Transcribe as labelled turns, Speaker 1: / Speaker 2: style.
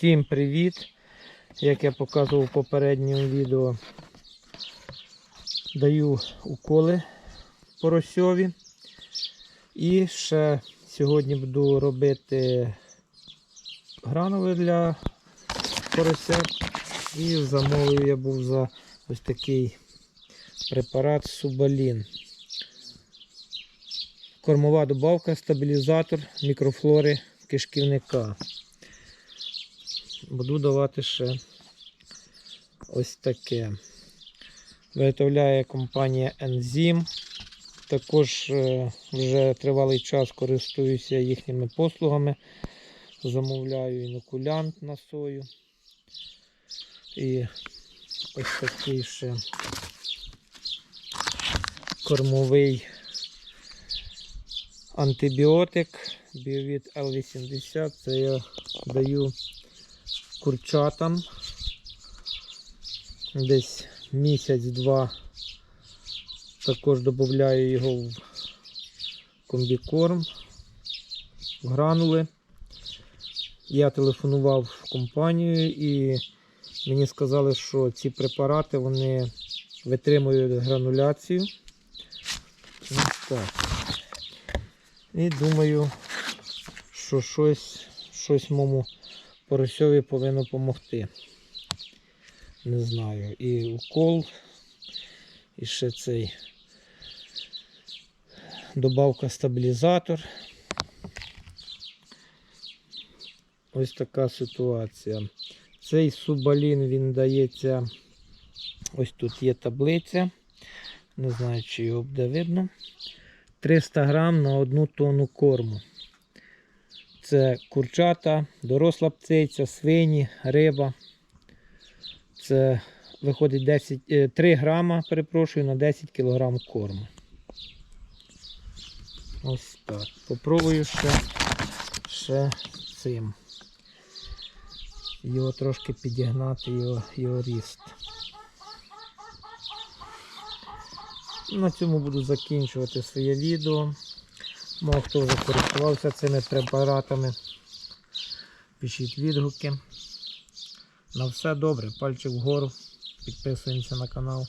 Speaker 1: Всім привіт! Як я показував в попередньому відео, даю уколи поросьові. І ще сьогодні буду робити гранули для поросят. І замовив я був за ось такий препарат Субалін. Кормова добавка, стабілізатор мікрофлори кишківника. Буду давати ще ось таке. Виготовляє компанія Enzym. Також е, вже тривалий час користуюся їхніми послугами. Замовляю інокулянт на сою. І ось такий ще кормовий антибіотик біовід L80. Це я даю курчатам десь місяць-два. Також додаю його в комбікорм, в гранули. Я телефонував в компанію і мені сказали, що ці препарати вони витримують грануляцію. Так. І думаю, що щось, щось моєму поросьові повинно допомогти. Не знаю. І укол, і ще цей добавка стабілізатор. Ось така ситуація. Цей субалін він дається. Ось тут є таблиця. Не знаю, чи його буде видно. 300 грам на одну тонну корму. Це курчата, доросла птиця, свині, риба. Це виходить 10, е, 3 грама, перепрошую, на 10 кг корму. Ось так. Попробую ще, ще цим. Його трошки підігнати, його, його ріст. На цьому буду закінчувати своє відео. Мало хто вже користувався цими препаратами. Пишіть відгуки. На все добре, пальчик вгору. Підписуємося на канал.